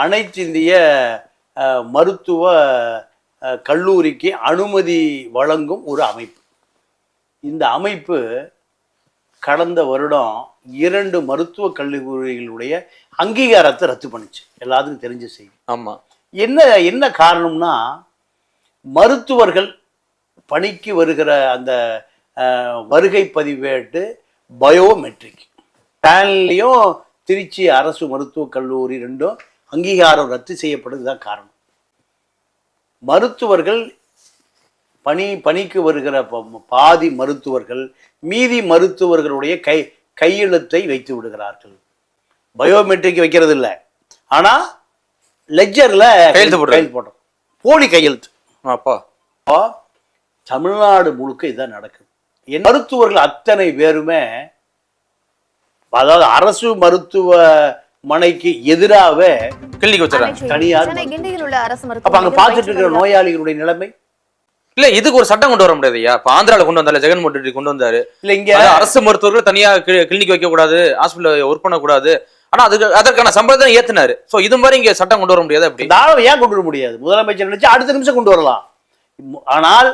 அனைத்து இந்திய மருத்துவ கல்லூரிக்கு அனுமதி வழங்கும் ஒரு அமைப்பு. இந்த அமைப்பு கடந்த வருடம் இரண்டு மருத்துவ கல்லூரிகளுடைய அங்கீகாரத்தை ரத்து பண்ணுச்சு. எல்லாத்துக்கும் தெரிஞ்ச செய்தி. ஆமா. என்ன என்ன காரணம்னா மருத்துவர்கள் பணிக்கு வருகிற அந்த வருகை பதிவேட்டு பயோமெட்ரிக். பேனல்லையும் திருச்சி அரசு மருத்துவக் கல்லூரி ரெண்டும் அங்கீகாரம் ரத்து செய்யப்படுறதுதான் காரணம். மருத்துவர்கள் பணி பணிக்கு வருகிற பாதி மருத்துவர்கள் மீதி மருத்துவர்களுடைய கை கையெழுத்தை வைத்து விடுகிறார்கள். பயோமெட்ரிக் வைக்கிறது இல்லை ஆனா லெஜர்ல கையெழுத்து. கையெழுத்து போடுறோம். போலி கையெழுத்து. அப்பா. தமிழ்நாடு முழுக்க இதான் நடக்குது. என் மருத்துவர்கள் அத்தனை பேருமே அதாவது அரசு மருத்துவமனைக்கு எதிராகவே கிளினிக் வச்சிடறாங்க தனியார் அப்ப அங்க பார்த்துட்டு இருக்கிற நோயாளிகளுடைய நிலைமை? இல்ல இதுக்கு ஒரு சட்டம் கொண்டு வர முடியாதுயா இப்ப ஆந்திரால கொண்டு வந்தாரு ஜெகன்மோகன் ரெட்டி கொண்டு வந்தாரு. இல்ல இங்க அரசு மருத்துவர்கள் தனியா கிளினிக் வைக்க கூடாது ஹாஸ்பிட்டல் ஒர்க் பண்ண கூடாது. ஆனா அதுக்கு அதற்கான சம்பளத்தை ஏத்துனாரு. சோ இது மாதிரி இங்க சட்டம் கொண்டு வர முடியாது அப்படி. தாராளம் ஏன் கொண்டு வர முடியாது? முதலமைச்சர் நினைச்சு அடுத்த நிமிஷம் கொண்டு வரலாம். ஆனால்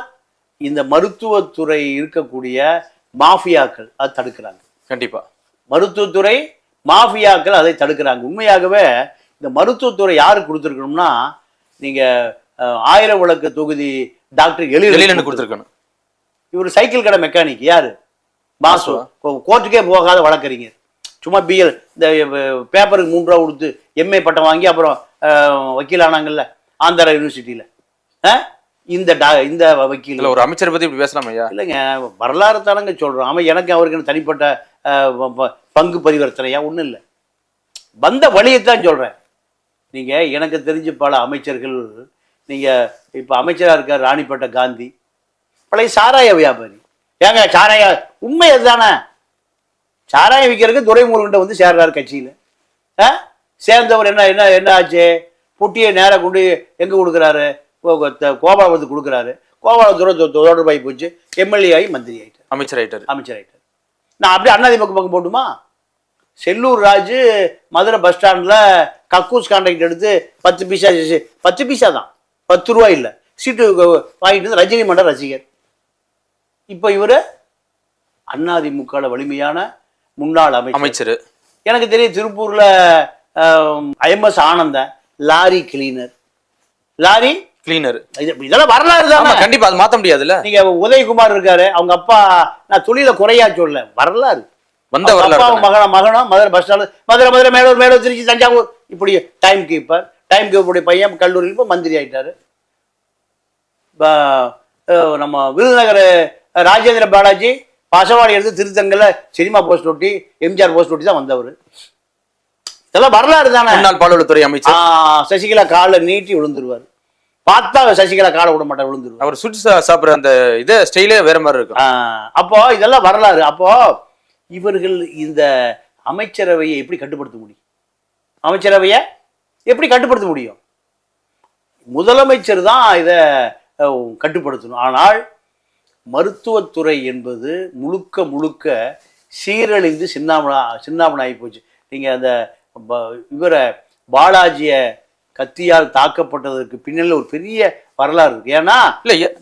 இந்த மருத்துவத்துறை இருக்கக்கூடிய மாஃபியாக்கள் அதை தடுக்கிறாங்க. கண்டிப்பா. மருத்துவத்துறை மாஃபியாக்கள் அதை தடுக்கிறாங்க. உண்மையாகவே இந்த மருத்துவத்துறை யாருக்கு கொடுத்துருக்கணும்னா நீங்க அஹ், ஆயிரம் விளக்கு தொகுதி டாக்டர் வெளியில எழில் கொடுத்துருக்கணும். இவர் சைக்கிள் கடை மெக்கானிக் யாரு? மாசு கோ- கோர்ட்டுக்கே போகாத வழக்கறிஞர். சும்மா பிஎல் இந்த பேப்பருக்கு மூன்று ரூபா கொடுத்து எம்ஏ பட்டம் வாங்கி அப்புறம் வக்கீல் ஆனாங்கல்ல ஆந்திரா யூனிவர்சிட்டியில. இந்த டா இந்த வக்கீல். இல்ல ஒரு அமைச்சரை பத்தி இப்படி பேசலாம் ஐயா? இல்லைங்க வரலாறு தானங்க சொல்றோம். ஆமா எனக்கு அவருக்கு தனிப்பட்ட பங்கு பரிவர்த்தனையா? ஒன்றும் இல்லை. வந்த வழியைத்தான் சொல்றேன். நீங்க எனக்கு தெரிஞ்ச பல அமைச்சர்கள் நீங்க இப்ப அமைச்சரா இருக்கார் ராணிப்பேட்டை காந்தி. பழைய சாராய வியாபாரி. ஏங்க சாராய உண்மை அதுதானே? சாராயம் விற்கிறதுக்கு துரைமுருகன்ட்ட வந்து சேர்றாரு கட்சியில. ஆ? சேர்ந்தவர் என்ன என்ன என்ன ஆச்சு? புட்டியை நேரா கொண்டு எங்க கொடுக்குறாரு? கோபாலபுரத்துக்கு கொடுக்குறாரு. கோபாலபுரம் தொ- தொ- தொடர்பாகி போச்சு. எம்எல்ஏ ஆகி மந்திரி ஆயிட்டார். அமைச்சர் ஆயிட்டாரு. அமைச்சர் ஆயிட்டார். நான் அப்படியே அண்ணாதிமுக பக்கம் போட்டுமா செல்லூர் ராஜு மதுரை பஸ் ஸ்டாண்டில் கக்கூஸ் கான்ட்ராக்ட் எடுத்து பத்து பைசா சி- பத்து பைசா தான். பத்து ரூபா இல்லை. சீட்டு வாங்கிட்டு வந்து ரஜினி மண்ட ரசிகர். இப்போ இவர் அதிமுகவில் வலிமையான முன்னாள் அமைச்சர். அமைச்சர். எனக்கு தெரியும் திருப்பூர்ல IMS Anandan lorry cleaner. Lorry? Cleaner. இது- இதெல்லாம் வரலாறு தானே? கண்டிப்பா அது மாத்த முடியாதுல்ல? நீங்க உதயகுமார் இருக்காரு அவங்க அப்பா நான் தொழில குறையா சொல்ல வரலாறு. வந்த வரலாறு. மகனும் மகனும் மதுரை பஸ் ஸ்டாண்டு மதுரை மதுரை மேலூர் மேலூர் திருச்சி தஞ்சாவூர். இப்படி டைம் கீப்பர் டைம் கீப்பருடைய பையன் கல்லூரியில் இப்போ மந்திரி ஆயிட்டாரு. நம்ம விருதுநகர் ராஜேந்திர பாலாஜி பாசவாடி எடுத்து திருத்தங்கல்ல சினிமா போஸ்ட் ஒட்டி எம்ஜிஆர் போஸ்ட் ஒட்டி தான் வந்தவர். இதெல்லாம் வரலாறு தானே? முன்னாள் பால்வளத்துறை அமைச்சர். சசிகலா காலை நீட்டி விழுந்துருவார். பார்த்தா சசிகலா காலை விட மாட்டார் விழுந்துருவார். அவர் சுட்டு சாப்பிடுற அந்த இத ஸ்டைலே வேற மாதிரி இருக்கும். அப்போ இதெல்லாம் வரலாறு. அப்போ இவர்கள் இந்த அமைச்சரவையை எப்படி கட்டுப்படுத்த முடியும்? அமைச்சரவையை எப்படி கட்டுப்படுத்த முடியும்? முதலமைச்சர் தான் இதை கட்டுப்படுத்தணும். ஆனால் மருத்துவத்துறை என்பது முழுக்க முழுக்க சீரழிந்து சின்னாமணா சின்னாமணாகி போச்சு. நீங்கள் அந்த இவரை பாலாஜியை கத்தியால் தாக்கப்பட்டதற்கு பின்னில் ஒரு பெரிய வரலாறு இருக்கு. ஏன்னா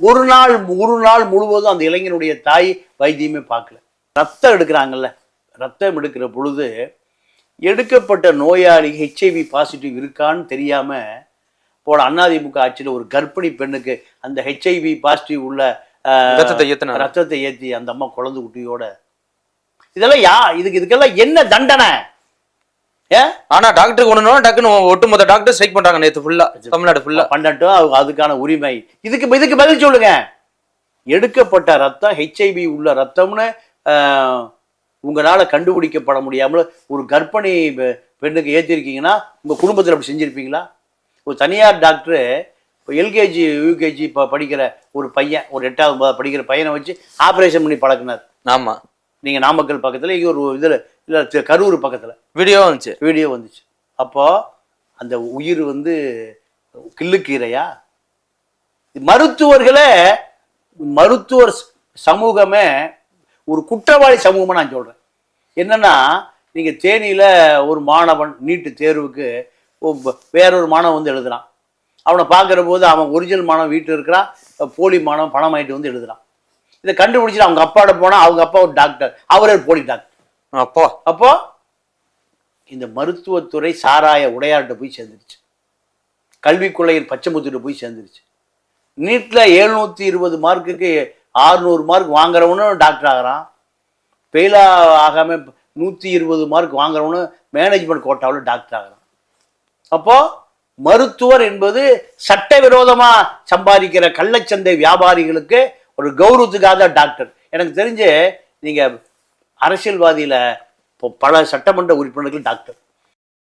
ஒரு நாள் ஒரு நாள் முழுவதும் அந்த இளைஞனுடைய தாய் வைத்தியமே பார்க்கல. ரத்தம் எடுக்கிறாங்கல்ல ரத்தம் எடுக்கிற பொழுது எடுக்கப்பட்ட நோயாளி ஹெச்ஐவி பாசிட்டிவ் இருக்கான்னு தெரியாம போன அதிமுக ஆட்சியில் ஒரு கர்ப்பிணி பெண்ணுக்கு அந்த ஹெச்ஐவி பாசிட்டிவ் உள்ள ரத்தத்தை ஏத்துனாரு. ரத்தத்தை ஏத்தி அந்த அம்மா குழந்தை குட்டியோட. இதெல்லாம் யா இதுக்கு இதுக்கெல்லாம் என்ன தண்டனை? ஏன் ஆனா டாக்டர் கொண்டு டக்குன்னு ஒட்டுமொத்த டாக்டர் ஸ்ட்ரைக் பண்றாங்க நேத்து ஃபுல்லா தமிழ்நாடு ஃபுல்லா பண்ணட்டும் அது- அதுக்கான உரிமை. இதுக்கு இதுக்கு பதில் சொல்லுங்க. எடுக்கப்பட்ட ரத்தம் ஹெச்ஐவி உள்ள ரத்தம்னு உங்களால கண்டுபிடிக்கப்பட முடியாமல் ஒரு கர்ப்பிணி பெண்ணுக்கு ஏற்றிருக்கீங்கன்னா உங்க குடும்பத்தில் அப்படி செஞ்சிருப்பீங்களா? ஒரு தனியார் டாக்டரு இப்போ எல்கேஜி யூகேஜி இப்போ படிக்கிற ஒரு பையன் ஒரு எட்டாவது படிக்கிற பையனை வச்சு ஆப்ரேஷன் பண்ணி பழக்கினார். ஆமா. நீங்க நாமக்கல் பக்கத்துல இங்க ஒரு இதுல இல்ல கரூர் பக்கத்துல. வீடியோ வந்துச்சு. வீடியோ வந்துச்சு. அப்போ அந்த உயிர் வந்து கிள்ளுக்கீரையா? மருத்துவர்களே மருத்துவர் சமூகமே ஒரு குற்றவாளி சமூகமா நான் சொல்றேன். என்னன்னா நீங்க தேனியில ஒரு மாணவன் நீட்டு தேர்வுக்கு வேறொரு மாணவன் வந்து எழுதுறான். அவனை பார்க்குற போது அவன் ஒரிஜினல் மாணவன் வீட்டில் இருக்கிறான் போலி மாணவன் பணம் வாங்கிட்டு வந்து எழுதுறான். இதை கண்டுபிடிச்சிட்டு அவங்க அப்பாவோட போனால் அவங்க அப்பா ஒரு டாக்டர் அவரே போலி டாக்டர் அப்பா. அப்போ இந்த மருத்துவத்துறை சாராய உடையார்கிட்ட போய் சேர்ந்துருச்சு. கல்விக் பச்சைமுத்திட்ட போய் சேர்ந்துருச்சு. நீட்ல எழுநூத்தி இருபது மார்க்குக்கு ஆறுநூறு மார்க் வாங்குறவனும் டாக்டர் ஆகிறான். ஃபெயிலா ஆகாமல் நூற்றி இருபது மார்க் வாங்குறவனும் மேனேஜ்மெண்ட் கோட்டாவில் டாக்டர் ஆகிறான். அப்போது மருத்துவர் என்பது சட்டவிரோதமாக சம்பாதிக்கிற கள்ளச்சந்தை வியாபாரிகளுக்கு ஒரு கௌரவத்துக்காக தான் டாக்டர் எனக்கு தெரிஞ்சு நீங்கள் அரசியல்வாதியில் இப்போ பல சட்டமன்ற உறுப்பினர்கள் டாக்டர்